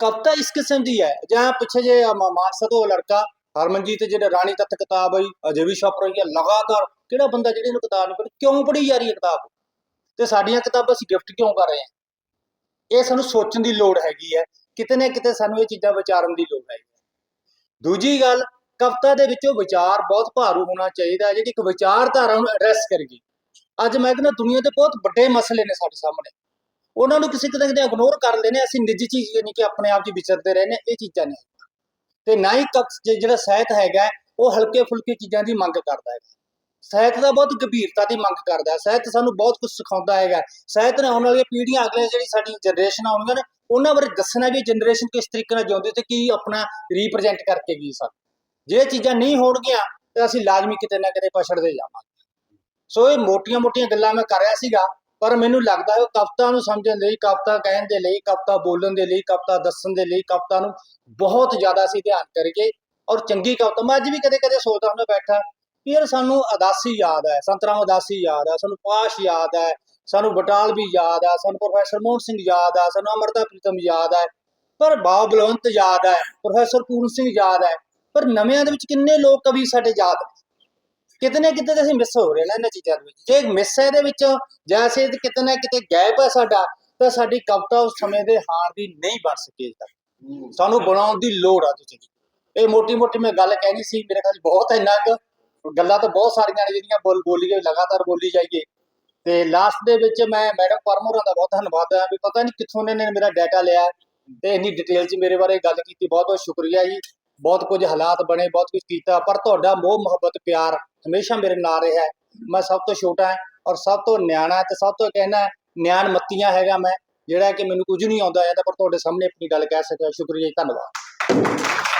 ਕਵਿਤਾ ਇਸ ਕਿਸਮ ਦੀ ਹੈ, ਜਾਂ ਪਿੱਛੇ ਜੇ ਮਾਨਸਾ ਤੋਂ ਲੜਕਾ ਹਰਮਨਜੀਤ ਜਿਹੜੇ ਰਾਣੀ ਤੱਤ ਕਿਤਾਬ ਆਈ, ਅਜੇ ਵੀ ਛਪ ਰਹੀ ਹੈ ਲਗਾਤਾਰ ਕਿਹੜਾ ਬੰਦਾ ਜਿਹੜੀ ਨੂੰ ਕਿਤਾਬ ਨਹੀਂ ਪੜ੍ਹੀ, ਕਿਉਂ ਪੜ੍ਹੀ ਜਾ ਰਹੀ ਹੈ ਕਿਤਾਬ? ਤੇ ਸਾਡੀਆਂ ਕਿਤਾਬਾਂ ਅਸੀਂ ਗਿਫਟ ਕਿਉਂ ਕਰ ਰਹੇ ਹਾਂ? ਇਹ ਸਾਨੂੰ ਸੋਚਣ ਦੀ ਲੋੜ ਹੈਗੀ ਹੈ, ਕਿਤੇ ਨਾ ਕਿਤੇ ਸਾਨੂੰ ਇਹ ਚੀਜ਼ਾਂ ਵਿਚਾਰਨ ਦੀ ਲੋੜ ਹੈਗੀ ਹੈ। ਦੂਜੀ ਗੱਲ ਕਵਿਤਾ ਦੇ ਵਿੱਚੋਂ ਵਿਚਾਰ ਬਹੁਤ ਭਾਰੂ ਹੋਣਾ ਚਾਹੀਦਾ ਹੈ ਜਿਹੜੀ ਇੱਕ ਵਿਚਾਰਧਾਰਾ ਨੂੰ ਐਡਰੈਸ ਕਰੇਗੀ। ਅੱਜ ਮੈਂ ਕਹਿੰਦਾ ਦੁਨੀਆ ਦੇ ਬਹੁਤ ਵੱਡੇ ਮਸਲੇ ਨੇ ਸਾਡੇ ਸਾਹਮਣੇ। ਉਹਨਾਂ ਨੂੰ ਕਿਸੇ ਤਰ੍ਹਾਂ ਕਿਤੇ ਇਗਨੋਰ ਕਰ ਲੈਨੇ ਅਸੀਂ ਨਿੱਜੀ ਚੀਜ਼ ਯਾਨੀ ਕਿ ਆਪਣੇ ਆਪ 'ਚ ਵਿਚਰਦੇ ਰਹਿੰਦੇ ਹਾਂ, ਇਹ ਚੀਜ਼ਾਂ ਨਹੀਂ। ਤੇ ਨਾ ਹੀ ਕਵ- ਜਿਹੜਾ ਸਾਹਿਤ ਹੈਗਾ ਉਹ ਹਲਕੇ ਫੁਲਕੇ ਚੀਜ਼ਾਂ ਦੀ ਮੰਗ ਕਰਦਾ ਹੈ ਸਾਹਿਤ ਦਾ ਬਹੁਤ ਗੰਭੀਰਤਾ ਦੀ ਮੰਗ ਕਰਦਾ ਹੈ। ਸਾਹਿਤ ਸਾਨੂੰ ਬਹੁਤ ਕੁਝ ਸਿਖਾਉਂਦਾ ਹੈਗਾ। ਸਾਹਿਤ ਨੇ ਆਉਣ ਵਾਲੀਆਂ ਪੀੜ੍ਹੀਆਂ ਅਗਲੇ ਜਿਹੜੀ ਸਾਡੀ ਜਨਰੇਸ਼ਨ ਆਉਣਗੀਆਂ ਨੇ ਉਹਨਾਂ ਬਾਰੇ ਦੱਸਣਾ ਵੀ ਜਨਰੇਸ਼ਨ ਕਿਸ ਤਰੀਕੇ ਨਾਲ ਜਿਉਂਦੀ ਤੇ ਕੀ ਆਪਣਾ ਰਿਪਰੈਜ਼ੈਂਟ ਕਰਕੇ ਗਈ ਸਾਨੂੰ। ਜੇ ਚੀਜ਼ਾਂ ਨਹੀਂ ਹੋਣਗੀਆਂ, ਤਾਂ ਅਸੀਂ ਲਾਜ਼ਮੀ ਕਿਤੇ ਨਾ ਕਿਤੇ ਪਛੜਦੇ ਜਾਵਾਂਗੇ। ਸੋ ਇਹ ਮੋਟੀਆਂ-ਮੋਟੀਆਂ ਗੱਲਾਂ ਮੈਂ ਕਰ ਰਿਹਾ ਸੀਗਾ, ਪਰ ਮੈਨੂੰ ਲੱਗਦਾ ਹੈ ਉਹ ਕਵਿਤਾ ਨੂੰ ਸਮਝਣ ਲਈ, ਕਵਿਤਾ ਕਹਿਣ ਦੇ ਲਈ, ਕਵਿਤਾ ਬੋਲਣ ਦੇ ਲਈ, ਕਵਿਤਾ ਦੱਸਣ ਦੇ ਲਈ, ਕਵਿਤਾ ਨੂੰ ਬਹੁਤ ਜ਼ਿਆਦਾ ਅਸੀਂ ਧਿਆਨ ਕਰੀਏ। ਔਰ ਚੰਗੀ ਕਵਿਤਾ, ਮੈਂ ਅੱਜ ਵੀ ਕਦੇ-ਕਦੇ ਸੋਚਦਾ ਹੁੰਦਾ ਬੈਠਾ ਵੀ ਯਾਰ ਸਾਨੂੰ ਅਦਾਸੀ ਯਾਦ ਹੈ, ਸੰਤਰਾਮ ਉਦਾਸੀ ਯਾਦ ਹੈ, ਸਾਨੂੰ ਪਾਸ਼ ਯਾਦ ਹੈ, ਸਾਨੂੰ ਬਟਾਲਵੀ ਯਾਦ ਹੈ, ਸਾਨੂੰ ਪ੍ਰੋਫੈਸਰ ਮੋਹਨ ਸਿੰਘ ਯਾਦ ਆ ਸਾਨੂੰ ਅਮਰਤਾ ਪ੍ਰੀਤਮ ਯਾਦ ਹੈ, ਪਰ ਬਾਬਾ ਬਲਵੰਤ ਯਾਦ ਹੈ, ਪ੍ਰੋਫੈਸਰ ਪੂਰਨ ਸਿੰਘ ਯਾਦ ਹੈ। ਪਰ ਨਵਿਆਂ ਦੇ ਵਿੱਚ ਕਿੰਨੇ ਲੋਕ ਕਵੀ ਸਾਡੇ ਯਾਦ ਨੇ? ਕਿਤੇ ਨਾ ਕਿਤੇ ਤਾਂ ਅਸੀਂ ਮਿਸ ਹੋ ਰਹੇ ਨੇ ਇਹਨਾਂ ਚੀਜ਼ਾਂ ਦੇ ਵਿੱਚ। ਜੇ ਮਿਸ ਹੈ ਇਹਦੇ ਵਿੱਚ ਜੈਸੇ ਕਿਤੇ ਨਾ ਕਿਤੇ ਗੈਪ ਹੈ ਸਾਡਾ, ਤਾਂ ਸਾਡੀ ਕਵਿਤਾ ਉਸ ਸਮੇਂ ਦੇ ਹਾਰ ਦੀ ਨਹੀਂ ਬਣ ਸਕੀ ਸਾਨੂੰ ਬਣਾਉਣ ਦੀ ਲੋੜ ਆ ਤੁਸੀਂ। ਇਹ ਮੋਟੀ ਮੋਟੀ ਮੈਂ ਗੱਲ ਕਹਿਣੀ ਸੀ, ਮੇਰੇ ਖਿਆਲ ਬਹੁਤ ਇੰਨਾ ਕੁ। ਗੱਲਾਂ ਤਾਂ ਬਹੁਤ ਸਾਰੀਆਂ ਨੇ ਜਿਹੜੀਆਂ ਬੋਲ, ਬੋਲੀਏ, ਲਗਾਤਾਰ ਬੋਲੀ ਜਾਈਏ। ਤੇ ਲਾਸਟ ਦੇ ਵਿੱਚ ਮੈਂ ਮੈਡਮ ਪਰਮੋਰਾ ਦਾ ਬਹੁਤ ਧੰਨਵਾਦ ਹੈ ਵੀ ਪਤਾ ਨਹੀਂ ਕਿੱਥੋਂ ਇਹਨਾਂ ਨੇ ਮੇਰਾ ਡਾਟਾ ਲਿਆ। ਤੇ ਇੰਨੀ ਡਿਟੇਲ 'ਚ ਮੇਰੇ ਬਾਰੇ ਗੱਲ ਕੀਤੀ ਬਹੁਤ ਬਹੁਤ ਸ਼ੁਕਰੀਆ ਜੀ। ਬਹੁਤ ਕੁਝ ਹਾਲਾਤ ਬਣੇ, ਬਹੁਤ ਕੁਝ ਕੀਤਾ, ਪਰ ਤੁਹਾਡਾ ਮੋਹ, ਮੁਹੱਬਤ, ਪਿਆਰ ਹਮੇਸ਼ਾ ਮੇਰੇ ਨਾਲ ਰਿਹਾ ਹੈ। ਮੈਂ ਸਭ ਤੋਂ ਛੋਟਾ ਹਾਂ ਔਰ ਸਭ ਤੋਂ ਨਿਆਣਾ ਤੇ ਸਭ ਤੋਂ ਕਹਿਣਾ ਨਿਆਣ ਮੱਤੀਆਂ ਹੈਗਾ ਮੈਂ, ਜਿਹੜਾ ਕਿ ਮੈਨੂੰ ਕੁਝ ਨਹੀਂ ਆਉਂਦਾ ਜਾਂਦਾ, ਪਰ ਤੁਹਾਡੇ ਸਾਹਮਣੇ ਆਪਣੀ ਗੱਲ ਕਹਿ ਸਕਿਆ। ਸ਼ੁਕਰੀਆ ਜੀ, ਧੰਨਵਾਦ।